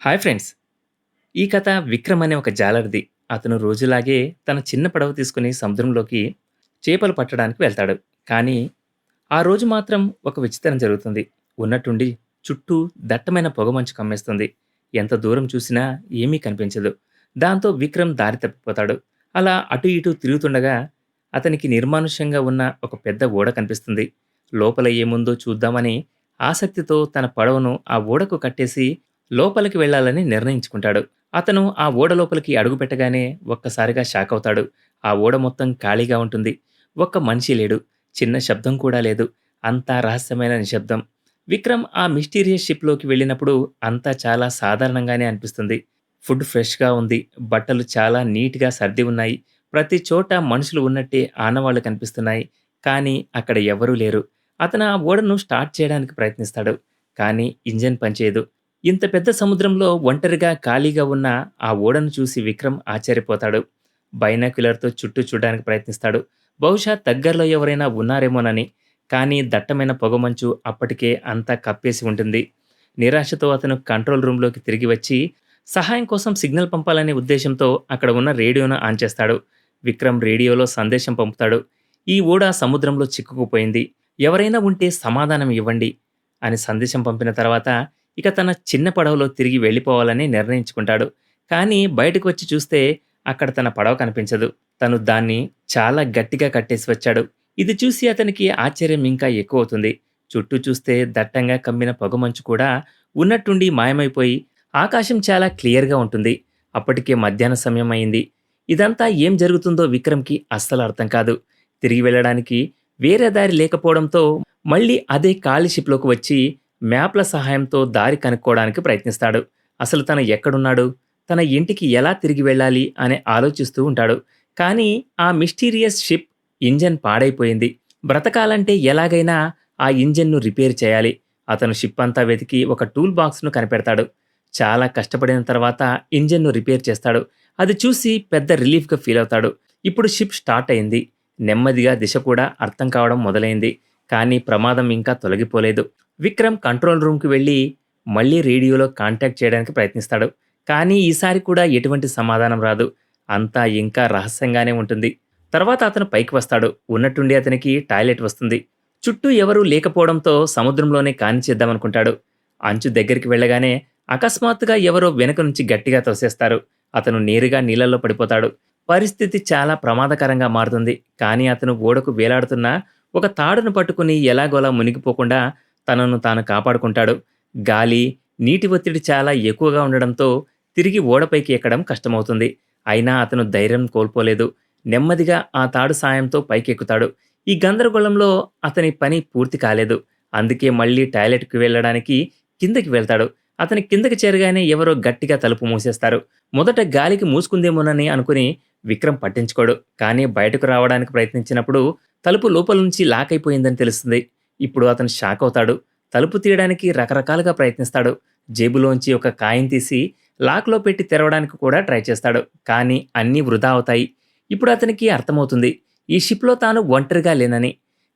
Hi friends! ఈ కథ విక్రమ్ అనే ఒక జాలరిది. అతను రోజులాగే తన చిన్న పడవ తీసుకుని సముద్రంలోకి చేపలు పట్టడానికి వెళ్తాడు. కానీ, ఆ రోజు మాత్రం ఒక విచిత్రం జరుగుతుంది. ఉన్నట్టుండి చుట్టూ దట్టమైన పొగమంచు కమ్మేస్తుంది. ఎంత దూరం చూసినా ఏమీ కనిపించదు. దాంతో విక్రమ్ దారి తప్పిపోతాడు. అలా అటు ఇటు తిరుగుతుండగా అతనికి నిర్మానుష్యంగా ఉన్న ఒక పెద్ద ఓడ కనిపిస్తుంది. లోపల ఏముందో చూద్దామని ఆసక్తితో తన పడవను ఆ ఓడకు కట్టేసి లోపలికి వెళ్ళాలని నిర్ణయించుకుంటాడు. అతను ఆ ఓడ లోపలికి అడుగుపెట్టగానే ఒక్కసారిగా షాక్ అవుతాడు ఆ ఓడ మొత్తం ఖాళీగా ఉంటుంది. ఒక్క మనిషి లేడు. చిన్న శబ్దం కూడా లేదు. అంతా రహస్యమైన నిశ్శబ్దం. విక్రమ్ ఆ మిస్టీరియస్ షిప్‌లోకి వెళ్ళినప్పుడు అంతా చాలా సాధారణంగానే అనిపిస్తుంది. ఫుడ్ ఫ్రెష్‌గా ఉంది. బట్టలు చాలా నీట్‌గా సర్ది ఉన్నాయి. ప్రతి చోట మనుషులు ఉన్నట్టే ఆనవాళ్ళు కనిపిస్తున్నాయి. కానీ అక్కడ ఎవరూ లేరు. అతను ఆ ఓడను స్టార్ట్ చేయడానికి ప్రయత్నిస్తాడు. కానీ ఇంజన్ పనిచేయదు. ఇంత పెద్ద సముద్రంలో ఒంటరిగా ఖాళీగా ఉన్న ఆ ఓడను చూసి విక్రమ్ ఆశ్చర్యపోతాడు. బైనాక్యులర్‌తో చుట్టూ చూడడానికి ప్రయత్నిస్తాడు. బహుశా దగ్గరలో ఎవరైనా ఉన్నారేమోనని. కానీ దట్టమైన పొగమంచు అప్పటికే అంతా కప్పేసి ఉంటుంది. నిరాశతో అతను కంట్రోల్ రూమ్‌లోకి తిరిగి వచ్చి సహాయం కోసం సిగ్నల్ పంపాలనే ఉద్దేశంతో అక్కడ ఉన్న రేడియోను ఆన్ చేస్తాడు. విక్రమ్ రేడియోలో సందేశం పంపుతాడు. ఈ ఓడ సముద్రంలో చిక్కుకుపోయింది. ఎవరైనా ఉంటే సమాధానం ఇవ్వండి అని సందేశం పంపిన తర్వాత ఇక తన చిన్న పడవలో తిరిగి వెళ్ళిపోవాలని నిర్ణయించుకుంటాడు. కానీ బయటకు వచ్చి చూస్తే అక్కడ తన పడవ కనిపించదు. తను దాన్ని చాలా గట్టిగా కట్టేసి వచ్చాడు. ఇది చూసి అతనికి ఆశ్చర్యం ఇంకా ఎక్కువ అవుతుంది చుట్టూ చూస్తే దట్టంగా కమ్మిన పొగమంచు కూడా ఉన్నట్టుండి మాయమైపోయి ఆకాశం చాలా క్లియర్‌గా ఉంటుంది. అప్పటికే మధ్యాహ్న సమయం అయింది. ఇదంతా ఏం జరుగుతుందో విక్రమ్‌కి అస్సలు అర్థం కాదు. తిరిగి వెళ్ళడానికి వేరే దారి లేకపోవడంతో మళ్ళీ అదే ఖాళీ షిప్‌లోకి వచ్చి మ్యాప్‌ల సహాయంతో దారి కనుక్కోవడానికి ప్రయత్నిస్తాడు. అసలు తన ఎక్కడున్నాడు? తన ఇంటికి ఎలా తిరిగి వెళ్ళాలి అని ఆలోచిస్తూ ఉంటాడు. కానీ ఆ మిస్టీరియస్ షిప్ ఇంజన్ పాడైపోయింది. బ్రతకాలంటే ఎలాగైనా ఆ ఇంజన్ను రిపేర్ చేయాలి. అతను షిప్ అంతా వెతికి ఒక టూల్ బాక్స్‌ను కనిపెడతాడు. చాలా కష్టపడిన తర్వాత ఇంజన్ను రిపేర్ చేస్తాడు. అది చూసి పెద్ద రిలీఫ్‌గా ఫీల్ అవుతాడు ఇప్పుడు షిప్ స్టార్ట్ అయింది. నెమ్మదిగా దిశ కూడా అర్థం కావడం మొదలైంది. కానీ ప్రమాదం ఇంకా తొలగిపోలేదు. విక్రమ్ కంట్రోల్ రూమ్‌కి వెళ్ళి మళ్ళీ రేడియోలో కాంటాక్ట్ చేయడానికి ప్రయత్నిస్తాడు. కానీ ఈసారి కూడా ఎటువంటి సమాధానం రాదు. అంతా ఇంకా రహస్యంగానే ఉంటుంది. తర్వాత అతను పైకి వస్తాడు. ఉన్నట్టుండి అతనికి టాయిలెట్ వస్తుంది. చుట్టూ ఎవరూ లేకపోవడంతో సముద్రంలోనే కానిచేద్దామనుకుంటాడు. అంచు దగ్గరికి వెళ్ళగానే అకస్మాత్తుగా ఎవరో వెనక నుంచి గట్టిగా తోసేస్తారు. అతను నేరుగా నీళ్ళల్లో పడిపోతాడు. పరిస్థితి చాలా ప్రమాదకరంగా మారుతుంది. కానీ అతను ఓడకు వేలాడుతున్న ఒక తాడును పట్టుకుని ఎలాగోలా మునిగిపోకుండా తనను తాను కాపాడుకుంటాడు. గాలి, నీటి ఒత్తిడి చాలా ఎక్కువగా ఉండడంతో తిరిగి ఓడపైకి ఎక్కడం కష్టమవుతుంది. అయినా అతను ధైర్యం కోల్పోలేదు. నెమ్మదిగా ఆ తాడు సాయంతో పైకెక్కుతాడు. ఈ గందరగోళంలో అతని పని పూర్తి కాలేదు. అందుకే మళ్ళీ టాయిలెట్‌కి వెళ్ళడానికి కిందకి వెళ్తాడు. అతని కిందకి చేరగానే ఎవరో గట్టిగా తలుపు మూసేస్తారు. మొదట గాలికి మూసుకుందేమోనని అనుకుని విక్రమ్ పట్టించుకోడు. కానీ బయటకు రావడానికి ప్రయత్నించినప్పుడు తలుపు లోపల నుంచి లాక్ అయిపోయిందని తెలుస్తుంది. ఇప్పుడు అతను షాక్ అవుతాడు. తలుపు తీయడానికి రకరకాలుగా ప్రయత్నిస్తాడు. జేబులోంచి ఒక కాయం తీసి లాక్‌లో పెట్టి తెరవడానికి కూడా ట్రై చేస్తాడు. కానీ అన్నీ వృధా అవుతాయి. ఇప్పుడు అతనికి అర్థమవుతుంది. ఈ షిప్‌లో తాను ఒంటరిగా లేనని.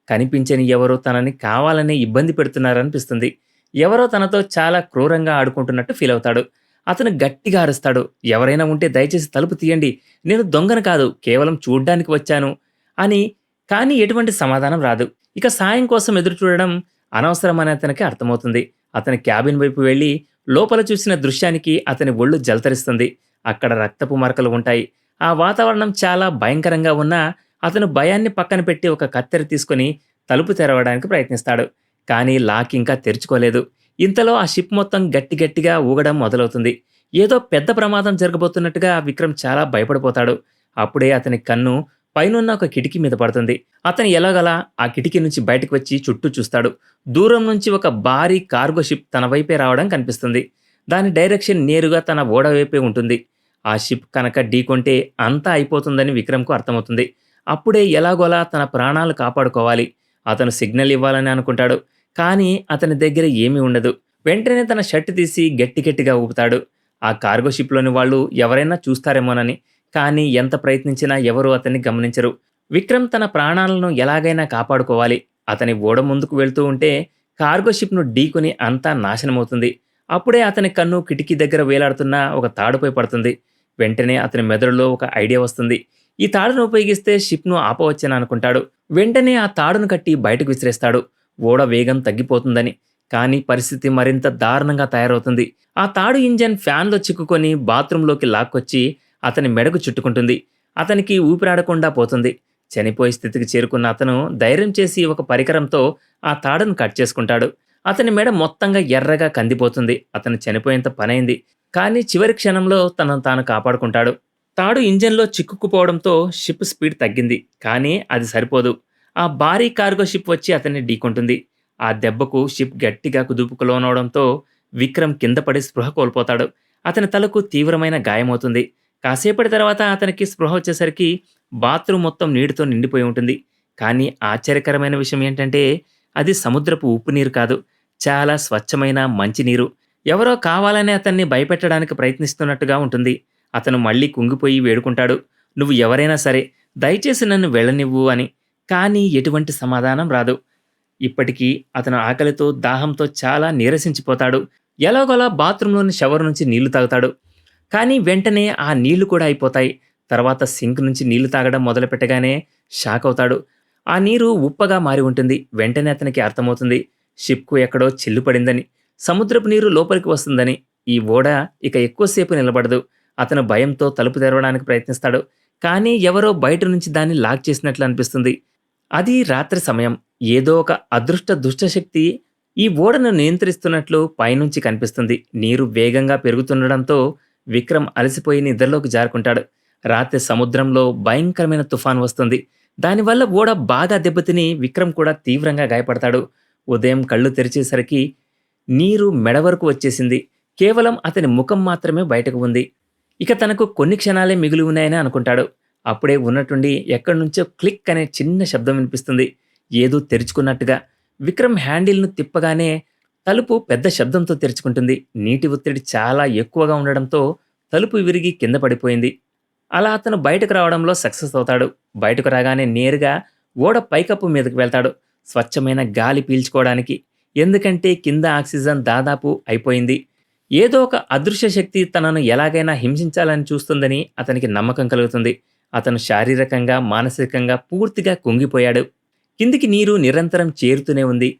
కనిపించని ఎవరో తనని కావాలనే ఇబ్బంది పెడుతున్నారనిపిస్తుంది. ఎవరో తనతో చాలా క్రూరంగా ఆడుకుంటున్నట్టు ఫీల్ అవుతాడు అతను గట్టిగా అరుస్తాడు. ఎవరైనా ఉంటే దయచేసి తలుపు తీయండి. నేను దొంగను కాదు. కేవలం చూడ్డానికి వచ్చాను అని. కానీ ఎటువంటి సమాధానం రాదు. ఇక సాయం కోసం ఎదురు చూడడం అనవసరమని అతనికి అర్థమవుతుంది. అతని క్యాబిన్ వైపు వెళ్ళి లోపల చూసిన దృశ్యానికి అతని ఒళ్ళు జలతరిస్తుంది. అక్కడ రక్తపు మరకలు ఉంటాయి. ఆ వాతావరణం చాలా భయంకరంగా ఉన్నా అతను భయాన్ని పక్కన పెట్టి ఒక కత్తెర తీసుకొని తలుపు తెరవడానికి ప్రయత్నిస్తాడు. కానీ లాక్ ఇంకా తెరుచుకోలేదు. ఇంతలో ఆ షిప్ మొత్తం గట్టి గట్టిగా ఊగడం మొదలవుతుంది. ఏదో పెద్ద ప్రమాదం జరగబోతున్నట్టుగా విక్రమ్ చాలా భయపడిపోతాడు. అప్పుడే అతని కన్ను పైనున్న ఒక కిటికీ మీద పడుతుంది. అతను ఎలాగలా ఆ కిటికీ నుంచి బయటకు వచ్చి చుట్టూ చూస్తాడు. దూరం నుంచి ఒక భారీ కార్గో షిప్ తన వైపే రావడం కనిపిస్తుంది. దాని డైరెక్షన్ నేరుగా తన ఓడ వైపే ఉంటుంది. ఆ షిప్ కనుక ఢీకొంటే అంతా అయిపోతుందని విక్రమ్‌కు అర్థమవుతుంది. అప్పుడే ఎలాగోలా తన ప్రాణాలు కాపాడుకోవాలి. అతను సిగ్నల్ ఇవ్వాలని అనుకుంటాడు. కానీ అతని దగ్గర ఏమీ ఉండదు. వెంటనే తన షర్ట్ తీసి గట్టి గట్టిగా ఊపుతాడు. ఆ కార్గో షిప్‌లోని వాళ్ళు ఎవరైనా చూస్తారేమోనని. కానీ ఎంత ప్రయత్నించినా ఎవరూ అతన్ని గమనించరు. విక్రమ్ తన ప్రాణాలను ఎలాగైనా కాపాడుకోవాలి. అతని ఓడ ముందుకు వెళ్తూ ఉంటే కార్గో షిప్‌ను ఢీకొని అంతా నాశనమవుతుంది. అప్పుడే అతని కన్ను కిటికీ దగ్గర వేలాడుతున్న ఒక తాడుపై పడుతుంది వెంటనే అతని మెదడులో ఒక ఐడియా వస్తుంది ఈ తాడును ఉపయోగిస్తే షిప్ను ఆపవచ్చని అనుకుంటాడు వెంటనే ఆ తాడును కట్టి బయటకు విసిరేస్తాడు ఓడ వేగం తగ్గిపోతుందని కానీ పరిస్థితి మరింత దారుణంగా తయారవుతుంది ఆ తాడు ఇంజన్ ఫ్యాన్లో చిక్కుకొని బాత్రూంలోకి లాక్కొచ్చి అతని మెడకు చుట్టుకుంటుంది. అతనికి ఊపిరాడకుండా పోతుంది. చనిపోయే స్థితికి చేరుకున్న అతను ధైర్యం చేసి ఒక పరికరంతో ఆ తాడును కట్ చేసుకుంటాడు. అతని మెడ మొత్తంగా ఎర్రగా కందిపోతుంది. అతను చనిపోయేంత పనైంది. కానీ చివరి క్షణంలో తనను తాను కాపాడుకుంటాడు. తాడు ఇంజన్లో చిక్కుకుపోవడంతో షిప్ స్పీడ్ తగ్గింది. కానీ అది సరిపోదు. ఆ భారీ కార్గో షిప్ వచ్చి అతన్ని ఢీకొంటుంది. ఆ దెబ్బకు షిప్ గట్టిగా కుదుపుకు లోనవడంతో విక్రమ్ కింద పడి స్పృహ కోల్పోతాడు. అతని తలకు తీవ్రమైన గాయమవుతుంది. కాసేపటి తర్వాత అతనికి స్పృహ వచ్చేసరికి బాత్రూమ్ మొత్తం నీటితో నిండిపోయి ఉంటుంది. కానీ ఆశ్చర్యకరమైన విషయం ఏంటంటే అది సముద్రపు ఉప్పు నీరు కాదు. చాలా స్వచ్ఛమైన మంచినీరు ఎవరో కావాలనే అతన్ని భయపెట్టడానికి ప్రయత్నిస్తున్నట్టుగా ఉంటుంది. అతను మళ్ళీ కుంగిపోయి వేడుకుంటాడు. నువ్వు ఎవరైనా సరే దయచేసి నన్ను వెళ్ళనివ్వు అని. కానీ ఎటువంటి సమాధానం రాదు. ఇప్పటికీ అతను ఆకలితో దాహంతో చాలా నీరసించిపోతాడు. ఎలాగోలా బాత్రూంలోని షవర్ నుంచి నీళ్ళు తాగుతాడు. కానీ వెంటనే ఆ నీళ్ళు కూడా అయిపోతాయి. తర్వాత సింక్ నుంచి నీళ్ళు తాగడం మొదలుపెట్టగానే షాక్ అవుతాడు. ఆ నీరు ఉప్పగా మారి ఉంటుంది. వెంటనే అతనికి అర్థమవుతుంది. షిప్కు ఎక్కడో చిల్లు పడిందని సముద్రపు నీరు లోపలికి వస్తుందని. ఈ ఓడ ఇక ఎక్కువసేపు నిలబడదు. అతను భయంతో తలుపు తెరవడానికి ప్రయత్నిస్తాడు. కానీ ఎవరో బయట నుంచి దాన్ని లాక్ చేసినట్లు అనిపిస్తుంది. అది రాత్రి సమయం. ఏదో ఒక అదృష్ట దుష్టశక్తి ఈ ఓడను నియంత్రిస్తున్నట్లు పైనుంచి కనిపిస్తుంది. నీరు వేగంగా పెరుగుతుండడంతో విక్రమ్ అలసిపోయి నిద్రలోకి జారుకుంటాడు. రాత్రి సముద్రంలో భయంకరమైన తుఫాన్ వస్తుంది. దానివల్ల ఓడ బాగా దెబ్బతిని విక్రమ్ కూడా తీవ్రంగా గాయపడతాడు. ఉదయం కళ్ళు తెరిచేసరికి నీరు మెడ వరకు వచ్చేసింది. కేవలం అతని ముఖం మాత్రమే బయటకు ఉంది. ఇక తనకు కొన్ని క్షణాలే మిగిలి ఉన్నాయని అనుకుంటాడు. అప్పుడే ఉన్నట్టుండి ఎక్కడి నుంచో క్లిక్ అనే చిన్న శబ్దం వినిపిస్తుంది. ఏదో తెరుచుకున్నట్టుగా. విక్రమ్ హ్యాండిల్ను తిప్పగానే తలుపు పెద్ద శబ్దంతో తెరుచుకుంటుంది. నీటి ఒత్తిడి చాలా ఎక్కువగా ఉండడంతో తలుపు విరిగి కింద పడిపోయింది. అలా అతను బయటకు రావడంలో సక్సెస్ అవుతాడు. బయటకు రాగానే నేరుగా ఓడ పైకప్పు మీదకి వెళ్తాడు. స్వచ్ఛమైన గాలి పీల్చుకోవడానికి. ఎందుకంటే కింద ఆక్సిజన్ దాదాపు అయిపోయింది. ఏదో ఒక అదృశ్య శక్తి తనను ఎలాగైనా హింసించాలని చూస్తుందని అతనికి నమ్మకం కలుగుతుంది. అతను శారీరకంగా మానసికంగా పూర్తిగా కుంగిపోయాడు. కిందికి నీరు నిరంతరం చేరుతూనే ఉంది.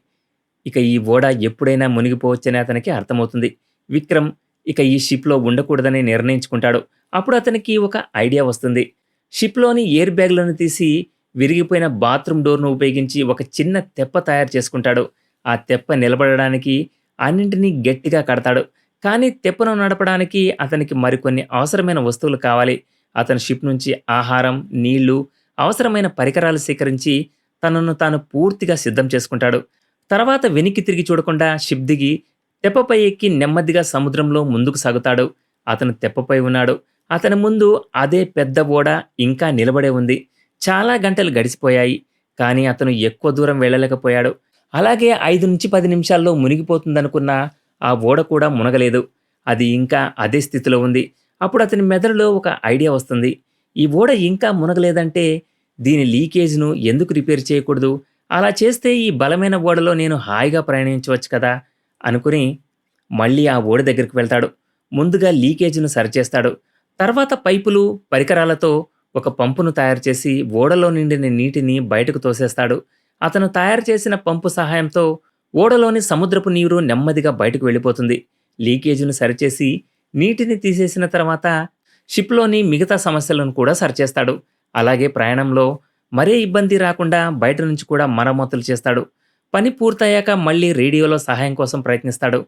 ఇక ఈ ఓడ ఎప్పుడైనా మునిగిపోవచ్చని అతనికి అర్థమవుతుంది. విక్రమ్ ఇక ఈ షిప్లో ఉండకూడదని నిర్ణయించుకుంటాడు. అప్పుడు అతనికి ఒక ఐడియా వస్తుంది. షిప్లోని ఎయిర్ బ్యాగ్లను తీసి విరిగిపోయిన బాత్రూమ్ డోర్ను ఉపయోగించి ఒక చిన్న తెప్ప తయారు చేసుకుంటాడు. ఆ తెప్ప నిలబడడానికి అన్నింటినీ గట్టిగా కడతాడు. కానీ తెప్పను నడపడానికి అతనికి మరికొన్ని అవసరమైన వస్తువులు కావాలి. అతను షిప్ నుంచి ఆహారం నీళ్ళు అవసరమైన పరికరాలు సేకరించి తనను తాను పూర్తిగా సిద్ధం చేసుకుంటాడు. తర్వాత వెనక్కి తిరిగి చూడకుండా షిప్ దిగి తెప్పపై ఎక్కి నెమ్మదిగా సముద్రంలో ముందుకు సాగుతాడు. అతను తెప్పపై ఉన్నాడు. అతని ముందు అదే పెద్ద ఓడ ఇంకా నిలబడే ఉంది. చాలా గంటలు గడిచిపోయాయి. కానీ అతను ఎక్కువ దూరం వెళ్ళలేకపోయాడు. అలాగే ఐదు నుంచి పది నిమిషాల్లో మునిగిపోతుందనుకున్న ఆ ఓడ కూడా మునగలేదు. అది ఇంకా అదే స్థితిలో ఉంది. అప్పుడు అతని మెదడులో ఒక ఐడియా వస్తుంది. ఈ ఓడ ఇంకా మునగలేదంటే దీని లీకేజ్ను ఎందుకు రిపేర్ చేయకూడదు? అలా చేస్తే ఈ బలమైన ఓడలో నేను హాయిగా ప్రయాణించవచ్చు కదా అనుకుని మళ్ళీ ఆ ఓడ దగ్గరికి వెళ్తాడు. ముందుగా లీకేజ్ను సరిచేస్తాడు తర్వాత పైపులు పరికరాలతో ఒక పంపును తయారు చేసి ఓడలో నిండిన నీటిని బయటకు తోసేస్తాడు. అతను తయారు చేసిన పంపు సహాయంతో ఓడలోని సముద్రపు నీరు నెమ్మదిగా బయటకు వెళ్ళిపోతుంది. లీకేజీను సరిచేసి నీటిని తీసేసిన తర్వాత షిప్లోని మిగతా సమస్యలను కూడా సరిచేస్తాడు అలాగే ప్రయాణంలో మరే ఇబ్బంది రాకుండా బయట నుంచి కూడా మరమ్మతులు చేస్తాడు. పని పూర్తయ్యాక మళ్ళీ రేడియోలో సహాయం కోసం ప్రయత్నిస్తాడు.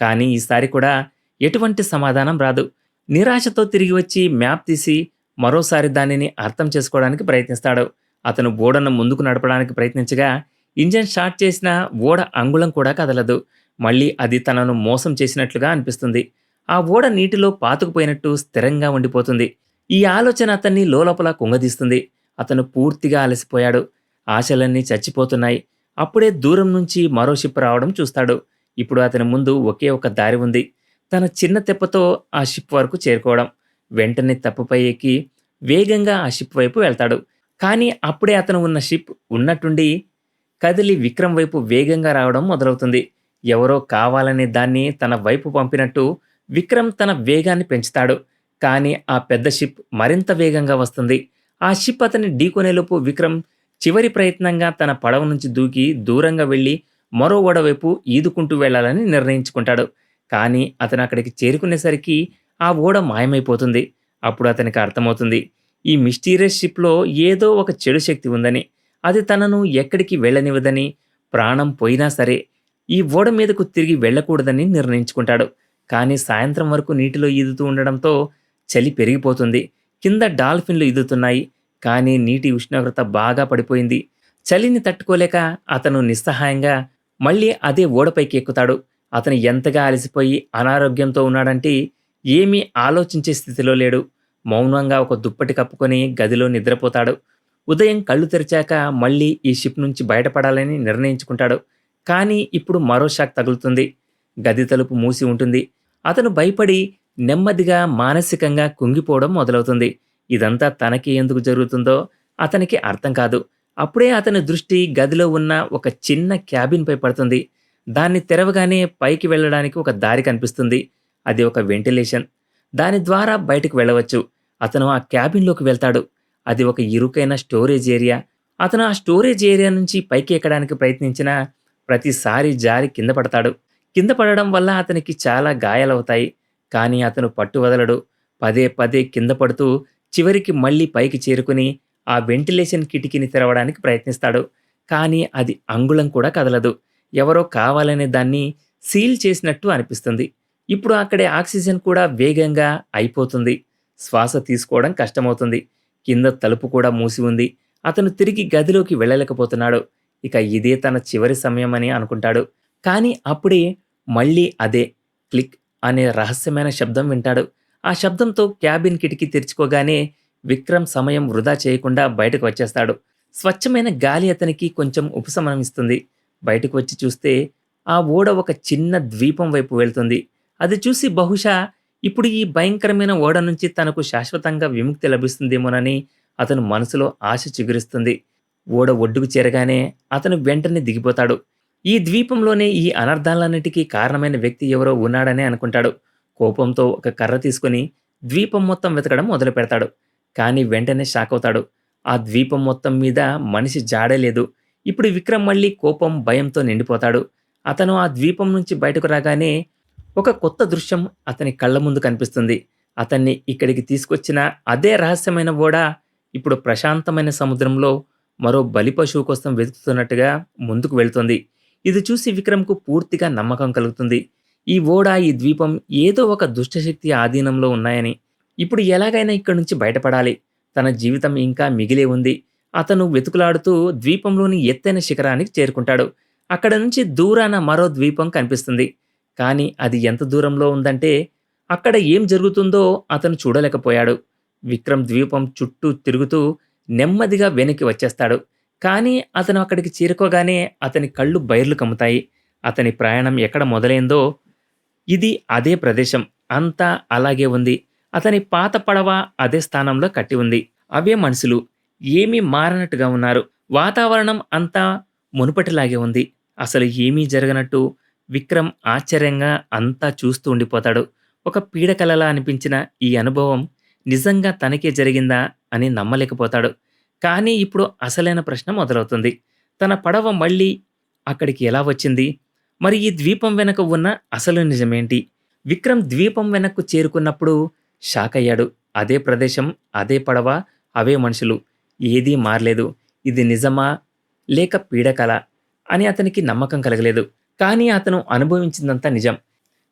కానీ ఈసారి కూడా ఎటువంటి సమాధానం రాదు. నిరాశతో తిరిగి వచ్చి మ్యాప్ తీసి మరోసారి దానిని అర్థం చేసుకోవడానికి ప్రయత్నిస్తాడు. అతను ఓడను ముందుకు నడపడానికి ప్రయత్నించగా ఇంజన్ స్టార్ట్ చేసిన ఓడ అంగుళం కూడా కదలదు. మళ్ళీ అది తనను మోసం చేసినట్లుగా అనిపిస్తుంది. ఆ ఓడ నీటిలో పాతుకుపోయినట్టు స్థిరంగా ఉండిపోతుంది. ఈ ఆలోచన అతన్ని లోలోపల కుంగదీస్తుంది. అతను పూర్తిగా అలసిపోయాడు. ఆశలన్నీ చచ్చిపోతున్నాయి. అప్పుడే దూరం నుంచి మరో షిప్ రావడం చూస్తాడు. ఇప్పుడు అతని ముందు ఒకే ఒక దారి ఉంది. తన చిన్న తెప్పతో ఆ షిప్ వరకు చేరుకోవడం. వెంటనే తెప్పపై ఎక్కి వేగంగా ఆ షిప్ వైపు వెళ్తాడు. కానీ అప్పుడే అతను ఉన్న షిప్ ఉన్నట్టుండి కదిలి విక్రమ్ వైపు వేగంగా రావడం మొదలవుతుంది. ఎవరో కావాలనే దాన్ని తన వైపు పంపినట్టు విక్రమ్ తన వేగాన్ని పెంచుతాడు. కానీ ఆ పెద్ద షిప్ మరింత వేగంగా వస్తుంది. ఆ షిప్ అతన్ని ఢీకొనేలోపు విక్రమ్ చివరి ప్రయత్నంగా తన పడవ నుంచి దూకి దూరంగా వెళ్ళి మరో ఓడవైపు ఈదుకుంటూ వెళ్ళాలని నిర్ణయించుకుంటాడు. కానీ అతను అక్కడికి చేరుకునేసరికి ఆ ఓడ మాయమైపోతుంది. అప్పుడు అతనికి అర్థమవుతుంది. ఈ మిస్టీరియస్ షిప్‌లో ఏదో ఒక చెడు శక్తి ఉందని. అది తనను ఎక్కడికి వెళ్ళనివ్వదని, ప్రాణం పోయినా సరే ఈ ఓడ మీదకు తిరిగి వెళ్ళకూడదని నిర్ణయించుకుంటాడు. కానీ సాయంత్రం వరకు నీటిలో ఈదుతూ ఉండడంతో చలి పెరిగిపోతుంది. కింద డాల్ఫిన్‌లు ఈదుతున్నాయి. కానీ నీటి ఉష్ణోగ్రత బాగా పడిపోయింది. చలిని తట్టుకోలేక అతను నిస్సహాయంగా మళ్ళీ అదే ఓడపైకి ఎక్కుతాడు. అతను ఎంతగా అలసిపోయి అనారోగ్యంతో ఉన్నాడంటే ఏమీ ఆలోచించే స్థితిలో లేడు. మౌనంగా ఒక దుప్పటి కప్పుకొని గదిలో నిద్రపోతాడు. ఉదయం కళ్ళు తెరిచాక మళ్ళీ ఈ షిప్ నుంచి బయటపడాలని నిర్ణయించుకుంటాడు. కానీ ఇప్పుడు మరో షాక్ తగులుతుంది. గది తలుపు మూసి ఉంటుంది. అతను భయపడి నెమ్మదిగా మానసికంగా కుంగిపోవడం మొదలవుతుంది. ఇదంతా తనకి ఎందుకు జరుగుతుందో అతనికి అర్థం కాదు. అప్పుడే అతని దృష్టి గదిలో ఉన్న ఒక చిన్న క్యాబిన్‌పై పడుతుంది. దాన్ని తెరవగానే పైకి వెళ్ళడానికి ఒక దారి కనిపిస్తుంది. అది ఒక వెంటిలేషన్. దాని ద్వారా బయటకు వెళ్ళవచ్చు. అతను ఆ క్యాబిన్‌లోకి వెళ్తాడు. అది ఒక ఇరుకైన స్టోరేజ్ ఏరియా. అతను ఆ స్టోరేజ్ ఏరియా నుంచి పైకి ఎక్కడానికి ప్రయత్నించినా ప్రతిసారి జారి కింద పడతాడు. కింద పడడం వల్ల అతనికి చాలా గాయాలవుతాయి. కానీ అతను పట్టు వదలడు. పదే పదే కింద పడుతూ చివరికి మళ్ళీ పైకి చేరుకుని ఆ వెంటిలేషన్ కిటికీని తెరవడానికి ప్రయత్నిస్తాడు. కానీ అది అంగుళం కూడా కదలదు. ఎవరో కావాలనే దాన్ని సీల్ చేసినట్టు అనిపిస్తుంది. ఇప్పుడు అక్కడే ఆక్సిజన్ కూడా వేగంగా అయిపోతుంది. శ్వాస తీసుకోవడం కష్టమవుతుంది. కింద తలుపు కూడా మూసి ఉంది. అతను తిరిగి గదిలోకి వెళ్ళలేకపోతున్నాడు. ఇక ఇదే తన చివరి సమయమని అనుకుంటాడు. కానీ అప్పుడే మళ్ళీ అదే క్లిక్ అనే రహస్యమైన శబ్దం వింటాడు. ఆ శబ్దంతో క్యాబిన్ కిటికీ తెరుచుకోగానే విక్రమ్ సమయం వృధా చేయకుండా బయటకు వచ్చేస్తాడు. స్వచ్ఛమైన గాలి అతనికి కొంచెం ఉపశమనం ఇస్తుంది బయటకు వచ్చి చూస్తే ఆ ఓడ ఒక చిన్న ద్వీపం వైపు వెళ్తుంది. అది చూసి బహుశా ఇప్పుడు ఈ భయంకరమైన ఓడ నుంచి తనకు శాశ్వతంగా విముక్తి లభిస్తుందేమోనని అతను మనసులో ఆశ చిగురిస్తుంది. ఓడ ఒడ్డుకు చేరగానే అతను వెంటనే దిగిపోతాడు. ఈ ద్వీపంలోనే ఈ అనర్థాలన్నిటికీ కారణమైన వ్యక్తి ఎవరో ఉన్నాడనే అనుకుంటాడు. కోపంతో ఒక కర్ర తీసుకొని ద్వీపం మొత్తం వెతకడం మొదలు పెడతాడు కానీ వెంటనే షాక్ అవుతాడు ఆ ద్వీపం మొత్తం మీద మనిషి జాడే లేదు. ఇప్పుడు విక్రమ్ మళ్ళీ కోపం, భయంతో నిండిపోతాడు. అతను ఆ ద్వీపం నుంచి బయటకు రాగానే ఒక కొత్త దృశ్యం అతని కళ్ళ ముందు కనిపిస్తుంది. అతన్ని ఇక్కడికి తీసుకొచ్చిన అదే రహస్యమైన ఓడ ఇప్పుడు ప్రశాంతమైన సముద్రంలో మరో బలిపశువు కోసం వెతుకుతున్నట్టుగా ముందుకు వెళ్తుంది. ఇది చూసి విక్రమ్‌కు పూర్తిగా నమ్మకం కలుగుతుంది. ఈ ఓడ, ఈ ద్వీపం ఏదో ఒక దుష్టశక్తి ఆధీనంలో ఉన్నాయని. ఇప్పుడు ఎలాగైనా ఇక్కడి నుంచి బయటపడాలి. తన జీవితం ఇంకా మిగిలే ఉంది. అతను వెతుకులాడుతూ ద్వీపంలోని ఎత్తైన శిఖరానికి చేరుకుంటాడు. అక్కడ నుంచి దూరాన మరో ద్వీపం కనిపిస్తుంది. కానీ అది ఎంత దూరంలో ఉందంటే అక్కడ ఏం జరుగుతుందో అతను చూడలేకపోయాడు. విక్రమ్ ద్వీపం చుట్టూ తిరుగుతూ నెమ్మదిగా వెనక్కి వచ్చేస్తాడు. కానీ అతను అక్కడికి చేరుకోగానే అతని కళ్ళు బైర్లు కమ్ముతాయి. అతని ప్రయాణం ఎక్కడ మొదలైందో ఇది అదే ప్రదేశం. అంతా అలాగే ఉంది. అతని పాత పడవ అదే స్థానంలో కట్టి ఉంది. అవే మనుషులు. ఏమీ మారనట్టుగా ఉన్నారు. వాతావరణం అంతా మునుపటిలాగే ఉంది. అసలు ఏమీ జరగనట్టు విక్రమ్ ఆశ్చర్యంగా అంతా చూస్తూ ఉండిపోతాడు. ఒక పీడకలలా అనిపించిన ఈ అనుభవం నిజంగా తనకే జరిగిందా అని నమ్మలేకపోతాడు. కానీ ఇప్పుడు అసలైన ప్రశ్న మొదలవుతుంది. తన పడవ మళ్ళీ అక్కడికి ఎలా వచ్చింది? మరి ఈ ద్వీపం వెనక ఉన్న అసలు నిజమేంటి? విక్రమ్ ద్వీపం వెనక్కు చేరుకున్నప్పుడు షాక్ అయ్యాడు అదే ప్రదేశం, అదే పడవ, అవే మనుషులు. ఏదీ మారలేదు. ఇది నిజమా? లేక పీడకల అని అతనికి నమ్మకం కలగలేదు. కానీ అతను అనుభవించిందంతా నిజం.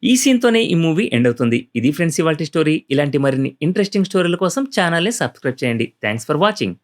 ఈ సీన్‌తోనే ఈ మూవీ ఎండ్ అవుతుంది. ఇది ఫ్రెండ్స్ ఇవాల్టి స్టోరీ. ఇలాంటి మరిన్ని ఇంట్రెస్టింగ్ స్టోరీల కోసం ఛానల్‌ని సబ్స్క్రైబ్ చేయండి. Thanks for watching.